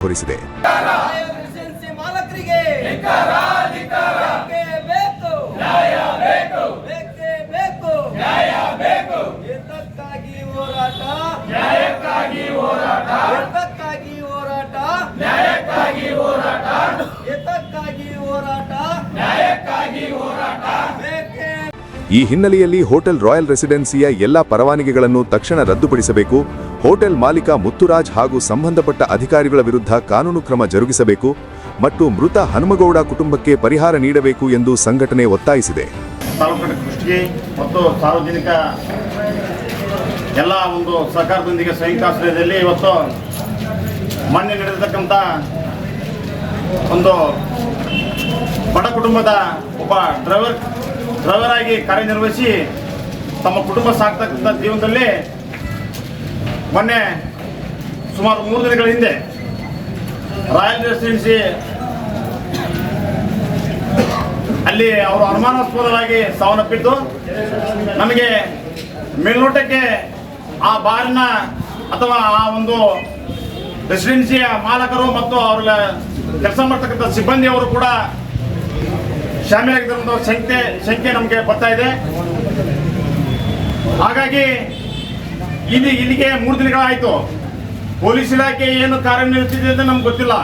ಹೊರಿಸಿದೆ ಈ ಹಿನ್ನೆಲೆಯಲ್ಲಿ hotel royal ರೆಸಿಡೆನ್ಸಿಯ ಎಲ್ಲಾ ಪರವಾನಗಿಗಳನ್ನು ತಕ್ಷಣ ರದ್ದುಪಡಿಸಬೇಕು. ಹೋಟೆಲ್ ಮಾಲೀಕ ಮುತ್ತುರಾಜ್ ಹಾಗೂ ಸಂಬಂಧಪಟ್ಟ ಅಧಿಕಾರಿಗಳ ವಿರುದ್ಧ ಕಾನೂನು ಕ್ರಮ ಜರುಗಿಸಬೇಕು ಮತ್ತು ಮೃತ ಹನುಮಗೌಡ ಕುಟುಂಬಕ್ಕೆ ಪರಿಹಾರ ನೀಡಬೇಕು ಎಂದು ಸಂಘಟನೆ ಒತ್ತಾಯಿಸಿದೆ. ಮತ್ತು ಸಾರ್ವಜನಿಕ ಎಲ್ಲ ಒಂದು ಸರ್ಕಾರದೊಂದಿಗೆ ಸಂಯುಕ್ತ ಆಶ್ರಯದಲ್ಲಿ ಇವತ್ತು ಮೊನ್ನೆ ನಡೆದಿರ್ತಕ್ಕಂಥ ಒಂದು ಬಡ ಕುಟುಂಬದ ಒಬ್ಬ ಡ್ರೈವರ್ ಡ್ರೈವರ್ ಆಗಿ ಕಾರ್ಯನಿರ್ವಹಿಸಿ ತಮ್ಮ ಕುಟುಂಬ ಸಾಕ್ತಕ್ಕಂಥ ಜೀವನದಲ್ಲಿ ಮೊನ್ನೆ ಸುಮಾರು ಮೂರು ದಿನಗಳ ಹಿಂದೆ ರಾಯಲ್ ರೆಸಿಡೆನ್ಸಿ ಅಲ್ಲಿ ಅವರು ಅನುಮಾನಾಸ್ಪದವಾಗಿ ಸಾವನ್ನಪ್ಪಿದ್ದು. ನಮಗೆ ಮೇಲ್ನೋಟಕ್ಕೆ ಆ ಬಾರಿನ ಅಥವಾ ಆ ಒಂದು ರೆಸಿಡೆನ್ಸಿಯ ಮಾಲಕರು ಮತ್ತು ಅವರ ಕೆಲಸ ಮಾಡ್ತಕ್ಕಂಥ ಸಿಬ್ಬಂದಿಯವರು ಕೂಡ ಶಾಮೀಲಾಗಿರ್ತಕ್ಕಂಥ ಶಂಕೆ ಶಂಕೆ ನಮಗೆ ಬರ್ತಾ ಇದೆ. ಹಾಗಾಗಿ ಇಲ್ಲಿ ಇಲ್ಲಿಗೆ ಮೂರು ದಿನಗಳಾಯಿತು. ಪೊಲೀಸ್ ಇಲಾಖೆ ಏನು ಕಾರ್ಯನಿರ್ವಹಿಸಿದೆ ಅಂತ ನಮ್ಗೆ ಗೊತ್ತಿಲ್ಲ.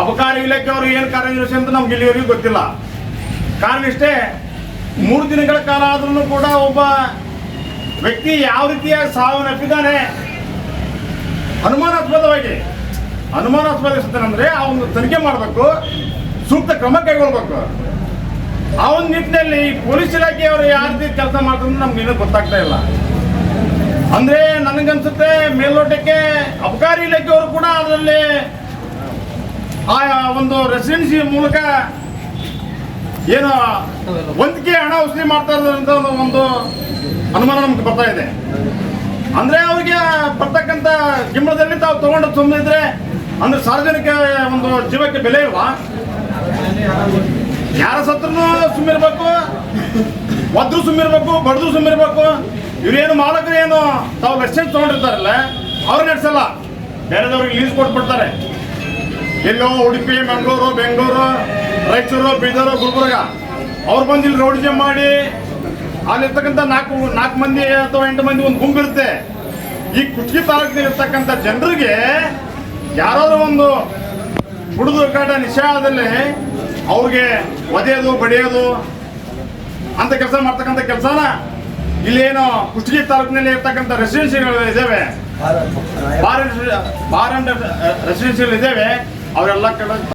ಅಬಕಾರಿ ಇಲಾಖೆಯವರು ಏನು ಕಾರ್ಯನಿರ್ವಹಿಸಿ ಅಂತ ನಮ್ಗೆ ಇಲ್ಲಿವರೆಗೂ ಗೊತ್ತಿಲ್ಲ. ಕಾರಣ ಇಷ್ಟೇ, ಮೂರು ದಿನಗಳ ಕಾಲ ಆದ್ರೂ ಕೂಡ ಒಬ್ಬ ವ್ಯಕ್ತಿ ಯಾವ ರೀತಿಯ ಸಾವನ್ನಪ್ಪಿದ್ದಾನೆ ಅನುಮಾನಾಸ್ಪದವಾಗಿ. ಅನುಮಾನಾಸ್ಪದ ಅಂದ್ರೆ ಅವನು ತನಿಖೆ ಮಾಡಬೇಕು, ಸೂಕ್ತ ಕ್ರಮ ಕೈಗೊಳ್ಬೇಕು. ಆ ಒಂದು ನಿಟ್ಟಿನಲ್ಲಿ ಪೊಲೀಸ್ ಇಲಾಖೆಯವರು ಯಾವ ರೀತಿ ಕೆಲಸ ಮಾಡ್ತಾರೆ ನಮ್ಗೆ ಇನ್ನೂ ಗೊತ್ತಾಗ್ತಾ ಇಲ್ಲ. ಅಂದ್ರೆ ನನಗನ್ಸುತ್ತೆ ಮೇಲ್ನೋಟಕ್ಕೆ ಅಬಕಾರಿ ಇಲಾಖೆಯವರು ಕೂಡ ಅದರಲ್ಲಿ, ಆ, ಒಂದು ರೆಸಿಡೆನ್ಸಿ ಮೂಲಕ ಏನು ಒಂದಿಗೆ ಹಣ ವಸೂಲಿ ಮಾಡ್ತಾ ಇರೋದ್ರಿಂದ ಒಂದು- ಅನುಮಾನ ನಮ್ಗೆ ಬರ್ತಾ ಇದೆ. ಅಂದ್ರೆ ಅವ್ರಿಗೆ ಬರ್ತಕ್ಕಂಥ ಜಿಮ್ಮದಲ್ಲಿ ತಾವು ತಗೊಂಡು ಸುಮ್ಮನಿದ್ರೆ ಅಂದ್ರೆ ಸಾರ್ವಜನಿಕ ಒಂದು ಜೀವಕ್ಕೆ ಬೆಲೆ ಇಲ್ವಾ? ಯಾರ ಸತ್ರನು ಸುಮ್ಮಿರ್ಬೇಕು ಒದ್ರು ಸುಮ್ಮಿರ್ಬೇಕು ಬಡ್ದು ಸುಮ್ಮಿರ್ಬೇಕು ಇವ್ರೇನು ಮಾಲಕರು ಏನು ತಾವು ಲೈಸೆನ್ಸ್ ತಗೊಂಡಿರ್ತಾರಲ್ಲ ಅವ್ರು ನಡೆಸಲ್ಲ ಬೇರೆದವ್ರಿಗೆ ಲೀಸ್ ಕೊಟ್ಬಿಡ್ತಾರೆ. ಎಲ್ಲೋ ಉಡುಪಿ, ಮಂಗಳೂರು, ಬೆಂಗಳೂರು, ರಾಯಚೂರು, ಬೀದರ್, ಗುಲ್ಬರ್ಗ. ಅವ್ರು ಬಂದು ಇಲ್ಲಿ ಜಮ್ ಮಾಡಿ, ಅಲ್ಲಿರ್ತಕ್ಕಂಥ ನಾಲ್ಕು ನಾಲ್ಕು ಮಂದಿ ಅಥವಾ ಎಂಟು ಮಂದಿ ಒಂದು ಗುಂಪಿರುತ್ತೆ ಈ ಕುಟ್ಕಿ ತಾಲೂಕಿನಲ್ಲಿ ಇರ್ತಕ್ಕಂಥ ಜನರಿಗೆ ಯಾರಾದ್ರೂ ಒಂದು ಕುಡಿದು ಕಾಟ ನಿಷೇಧದಲ್ಲಿ ಅವ್ರಿಗೆ ಒದೆಯೋದು, ಬಡಿಯೋದು, ಅಂತ ಕೆಲಸ ಮಾಡ್ತಕ್ಕಂಥ ಕೆಲಸನ ಇಲ್ಲೇನು ಕುಷ್ಟಗಿ ತಾಲೂಕಿನಲ್ಲಿ ಇರ್ತಕ್ಕಂಥ ರೆಸಿಡೆನ್ಸಿಗಳು ಇದ್ದಾವೆ. ಬಾರ್ ಬಾರ್ ಅಂಡ್ ರೆಸಿಡೆನ್ಸಿಗಳು ಇದ್ದಾವೆ. ಅವರೆಲ್ಲ ಕಡೆ